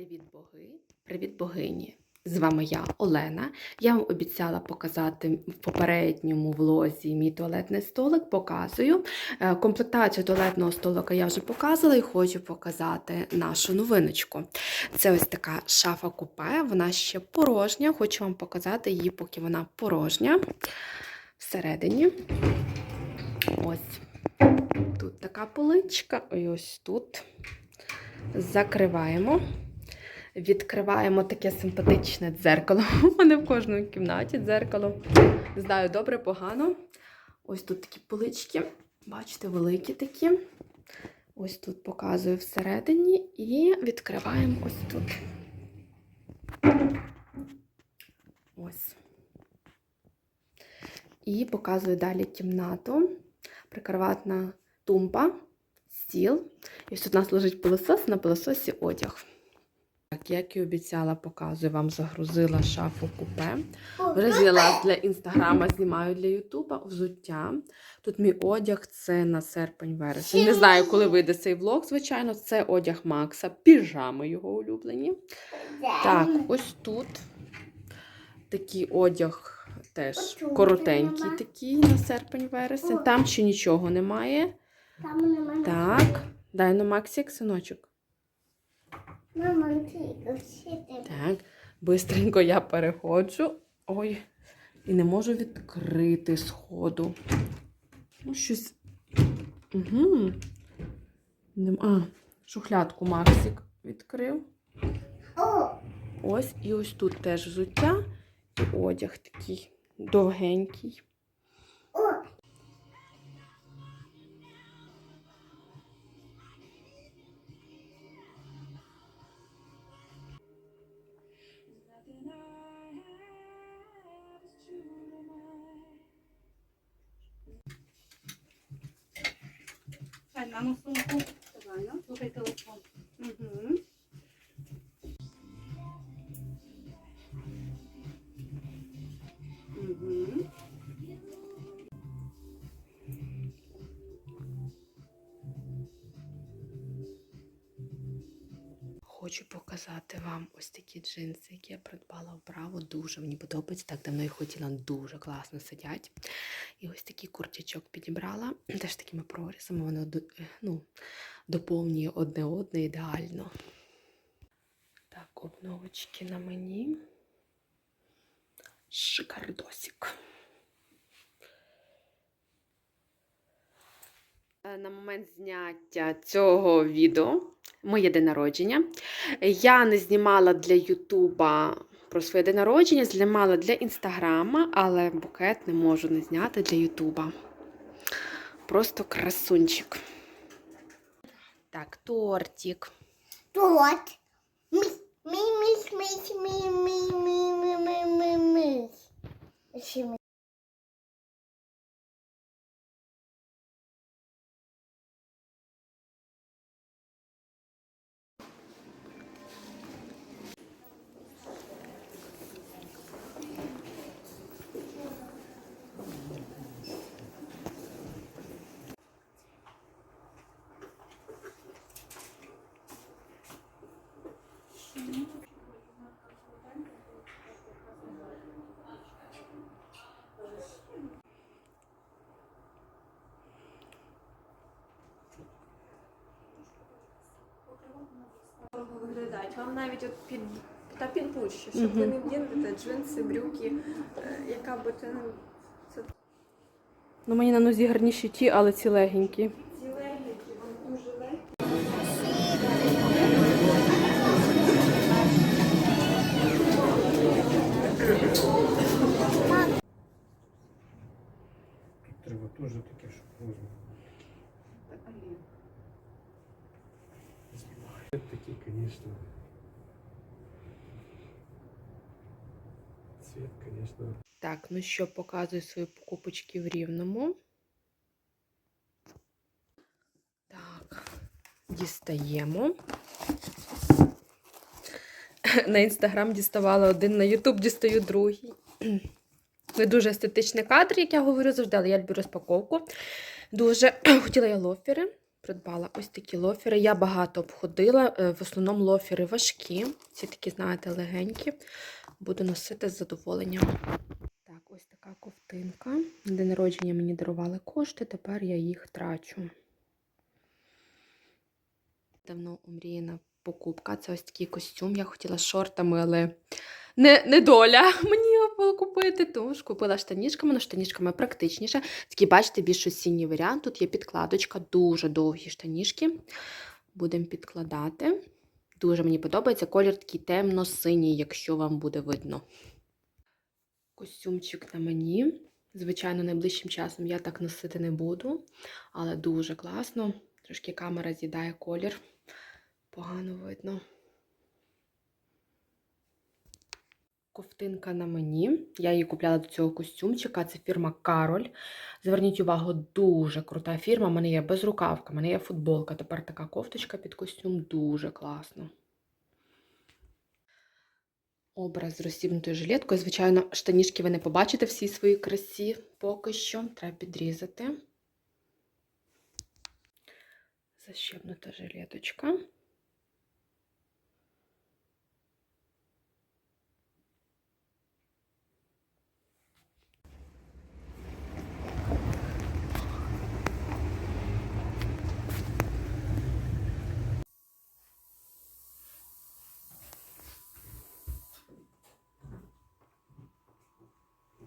Привіт, боги! Привіт, богині! З вами я, Олена. Я вам обіцяла показати в попередньому влозі мій туалетний столик. Показую. Е, Комплектацію туалетного столика я вже показувала і хочу показати нашу новиночку. Це ось така шафа купе, вона ще порожня. Хочу вам показати її, поки вона порожня. Всередині. Ось тут така поличка, і ось тут. Закриваємо. Відкриваємо таке симпатичне дзеркало. У мене в кожній кімнаті дзеркало. Не знаю, добре, погано. Ось тут такі полички. Бачите, великі такі. Ось тут показую всередині і відкриваємо ось тут. Ось. І показую далі кімнату. Прикроватна тумба, стіл. І ось тут у нас лежить пилосос, на пилососі одяг. Так, як і обіцяла, показую вам, загрузила шафу купе. Вже для інстаграма, знімаю для Ютуба взуття. Тут мій одяг це на серпень вересень. Не знаю, коли вийде цей влог, звичайно. Це одяг Макса, піжами його улюблені. Так, ось тут такий одяг теж коротенький, такий на серпень вересень. Там ще нічого немає. Там немає. Так, дай на Максик, синочок. Так, бистренько я переходжу. Ой, і не можу відкрити сходу. Ну, щось. Угу. А, шухлядку Максик відкрив. Ось, і ось тут теж взуття і одяг такий довгенький. namang sungkok. Diba, no? Okay, ito po. Mm-hmm. Хочу показати вам ось такі джинси, які я придбала в Браво. Дуже мені подобається. Так давно їх хотіла, дуже класно сидять. І ось такий куртячок підібрала. Теж такими прорізами воно е, ну, доповнює одне одне ідеально. Так, обновочки на мені. Шикардосик. На момент зняття цього відео, моє день народження. Я не знімала для Ютуба про своє день народження, знімала для Інстаграма, але букет не можу не зняти для Ютуба. Просто красунчик. Так, тортик. Мись, мись, мись, мись, мись, мись, мись, виглядають. Вам навіть от під та підбуще, щоб ви не вдінете джинси, брюки, е, яка би це ну, це Ну, мені на нозі гарніші ті, але ці легенькі. ці вам дуже легкі. Тут треба теж таке, щоб розмір. Такі, звісно. Цвет, звісно. Так, ну що, показую свої покупочки в рівному. Так, дістаємо. На інстаграм діставала один, на Ютуб дістаю другий. Не дуже естетичний кадр, як я говорю завжди, але я люблю розпаковку. Дуже хотіла я лофери. Придбала ось такі лофери. Я багато обходила. е, В основному лофери важкі. Ці такі, знаєте, легенькі. Буду носити з задоволенням. Так, ось така ковтинка. На день народження мені дарували кошти, тепер я їх трачу. Давно омріяна покупка. Це ось такий костюм. Я хотіла шортами, але не, не доля мені було купити. Тож купила штанішками, але штанішками практичніше. Такий, бачите, більш осінній варіант. Тут є підкладочка, дуже довгі штанішки. Будемо підкладати. Дуже мені подобається. Колір такий темно-синій, якщо вам буде видно. Костюмчик на мені. Звичайно, найближчим часом я так носити не буду, але дуже класно. Трошки камера з'їдає колір. Погано видно. Ковтинка на мені. Я її купляла до цього костюмчика. Це фірма Кароль. Зверніть увагу, дуже крута фірма. У мене є безрукавка, у мене є футболка. Тепер така кофточка під костюм дуже класно. Образ з розсібнутою жилеткою. Звичайно, штанішки ви не побачите всій своїй красі поки що. Треба підрізати. Защебнута жилеточка.